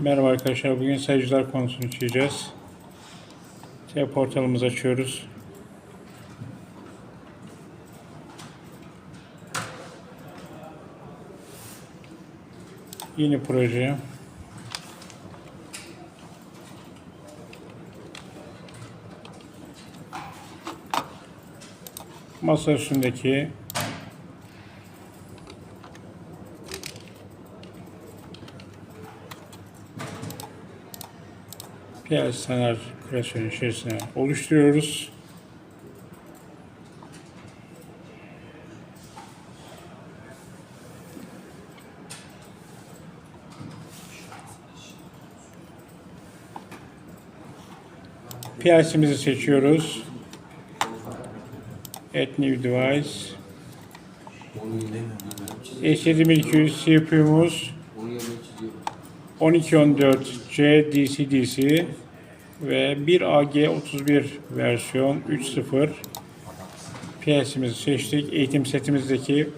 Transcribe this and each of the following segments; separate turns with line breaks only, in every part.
Merhaba arkadaşlar. Bugün sayıcılar konusunu işleyeceğiz. T portalımızı açıyoruz. Yeni proje. Masa üstündeki PL Senar kreasyonu içerisine oluşturuyoruz. PLC'mizi seçiyoruz. Add New Device. S7200 CPU'muz 1214C DC-DC ve 1AG31 versiyon 3.0 PLC'mizi seçtik. Eğitim setimizdeki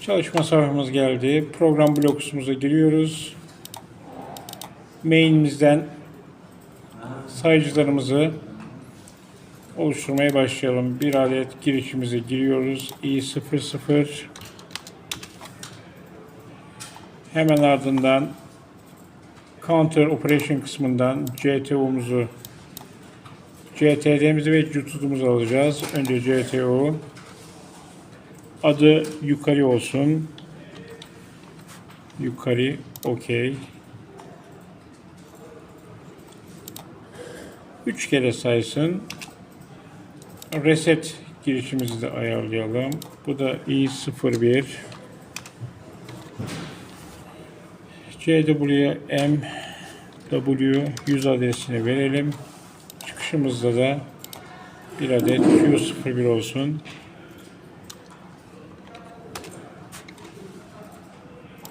çalışma sayfamız geldi. Program blokusumuza giriyoruz. Main'imizden sayıcılarımızı oluşturmaya başlayalım. Bir adet girişimize giriyoruz. i00 hemen ardından Counter Operation kısmından CTO'muzu CTD'mizi ve CTU'muzu alacağız. Önce CTO adı yukarı olsun. Yukarı okey. 3 kere saysın. Reset girişimizi de ayarlayalım. Bu da i01 CWM W100 adresini verelim. Çıkışımızda da bir adet Q01 olsun.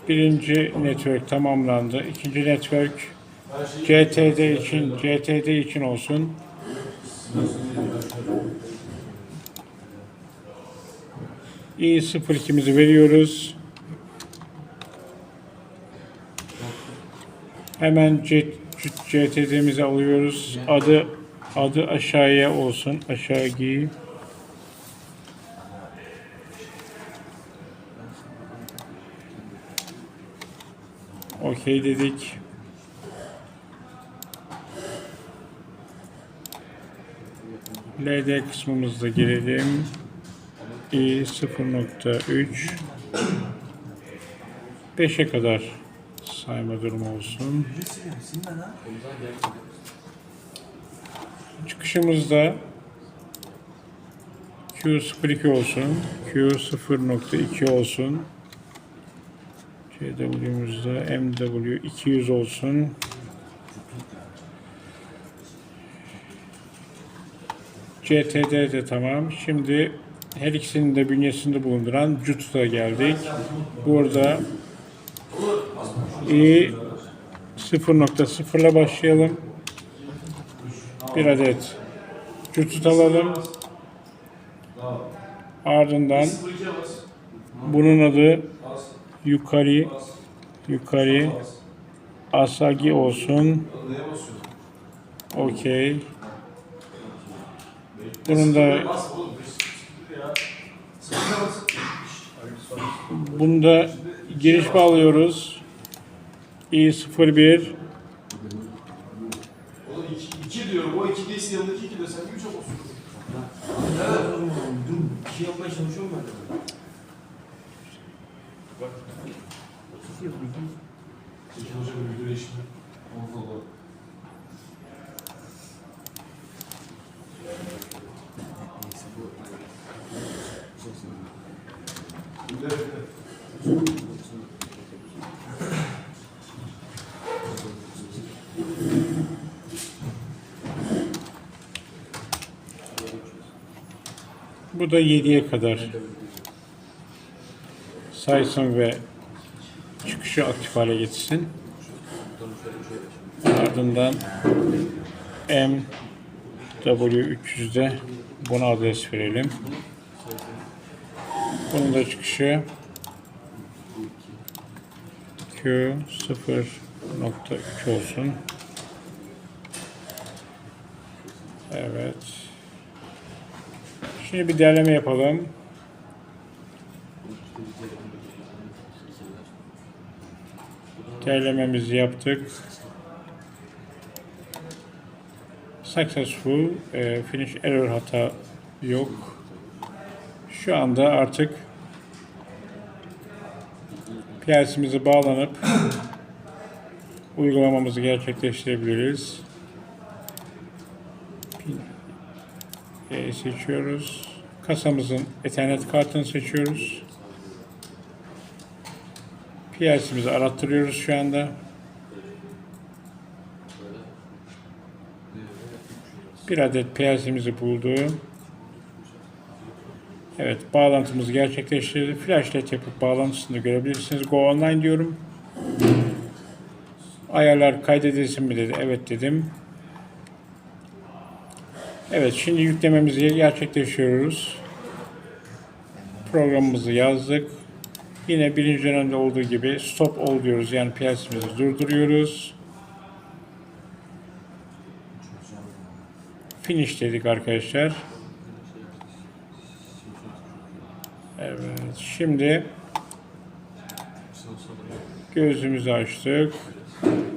Birinci network tamamlandı. İkinci network CTD için CTD için olsun. i02'mizi veriyoruz. Hemen CTD'mizi alıyoruz. Adı adı aşağıya olsun. Aşağı giy. Okey dedik. LD kısmımızda girelim. i 0.3 5'e kadar sayma durumu olsun. Çıkışımızda Q02 olsun. Q0.2 olsun. CW'muzda MW 200 olsun. CTD de tamam. Şimdi her ikisinin de bünyesinde bulunduran CUT'a geldik. Burada i 0.0 ile başlayalım. Bir adet CUT alalım. Ardından bunun adı yukarı yukarı Asagi olsun. Okey. Bunun da bunda giriş bağlıyoruz. i01
Oğlum 2 diyorum. O 2 değilse yanındaki 2 de sen gibi çok olsun.
Bir şey yapmaya çalışıyorum ben de.
Zeki Hoca bir müdüre işimi.
Bu da 7'ye kadar saysın ve çıkışı aktif hale
şöyle
Ardından MW300'de buna adres verelim. Bunun da çıkışı Q0.3 olsun. Evet. Şimdi bir derleme yapalım. Derlememizi yaptık. Successful, e, finish error hata yok. Şu anda artık PLC'mize bağlanıp uygulamamızı gerçekleştirebiliriz. E, seçiyoruz. Kasamızın Ethernet kartını seçiyoruz. PLC'mizi arattırıyoruz şu anda. Bir adet PLC'mizi buldu. Evet, bağlantımızı gerçekleştirdi. Flashlight yapıp bağlantısını görebilirsiniz. Go online diyorum. Ayarlar kaydedilsin mi dedi. Evet dedim. Evet, şimdi yüklememizi gerçekleştiriyoruz. Programımızı yazdık. Yine birinci dönemde olduğu gibi stop all diyoruz. Yani PLC'mizi durduruyoruz. Finish dedik arkadaşlar. Evet, şimdi gözümüzü açtık.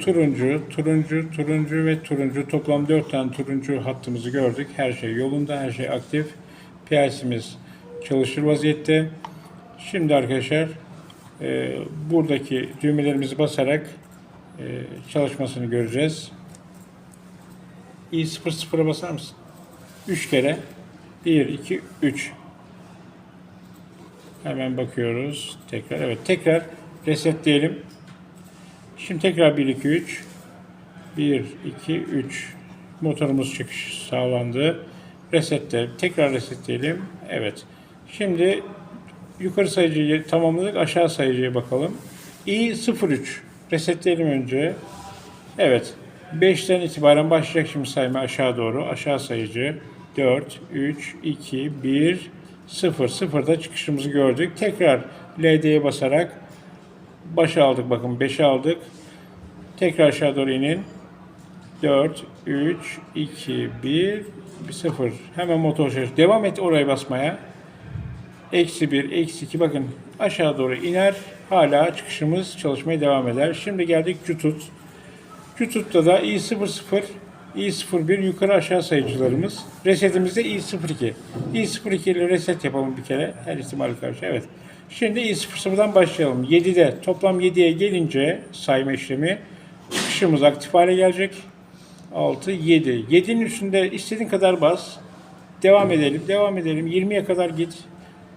Turuncu, turuncu, turuncu ve turuncu. Toplam 4 tane turuncu hattımızı gördük. Her şey yolunda, her şey aktif. PLC'miz çalışır vaziyette. Şimdi arkadaşlar e, buradaki düğmelerimizi basarak e, çalışmasını göreceğiz. i00'a basar mısın? 3 kere. 1, 2, 3. Hemen bakıyoruz. Tekrar. Evet tekrar resetleyelim. Şimdi tekrar 1, 2, 3. 1, 2, 3. Motorumuz çıkış sağlandı. Resetle. Tekrar resetleyelim. Evet. Şimdi yukarı sayıcıyı tamamladık. Aşağı sayıcıya bakalım. i03. Resetleyelim önce. Evet. 5'ten itibaren başlayacak şimdi sayma aşağı doğru. Aşağı sayıcı 4, 3, 2, 1, 0. 0'da çıkışımızı gördük. Tekrar LD'ye basarak başa aldık. Bakın 5'e aldık. Tekrar aşağı doğru inin. 4, 3, 2, 1, 0. Hemen motor çalışıyor. Devam et oraya basmaya. Eksi 1, eksi 2 bakın aşağı doğru iner. Hala çıkışımız çalışmaya devam eder. Şimdi geldik Qtut. Qtut'ta da i00, i01 yukarı aşağı sayıcılarımız. Resetimiz de i02. i02 ile reset yapalım bir kere. Her ihtimali karşı. Evet. Şimdi i00'dan başlayalım. 7'de toplam 7'ye gelince sayma işlemi çıkışımız aktif hale gelecek. 6, 7. 7'nin üstünde istediğin kadar bas. Devam edelim, devam edelim. 20'ye kadar git.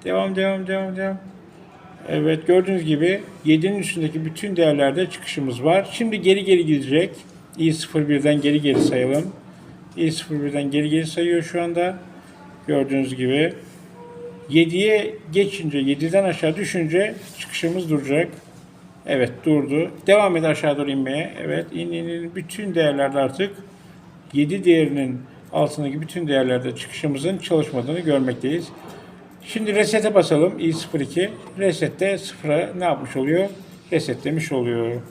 Devam, devam, devam, devam. Evet gördüğünüz gibi 7'nin üstündeki bütün değerlerde çıkışımız var. Şimdi geri geri gidecek. İ01'den geri geri sayalım. i01'den geri geri sayıyor şu anda. Gördüğünüz gibi. 7'ye geçince, 7'den aşağı düşünce çıkışımız duracak. Evet durdu. Devam et aşağı doğru inmeye. Evet in in in. Bütün değerlerde artık 7 değerinin altındaki bütün değerlerde çıkışımızın çalışmadığını görmekteyiz. Şimdi resete basalım i02. Resette sıfıra ne yapmış oluyor? Resetlemiş oluyor.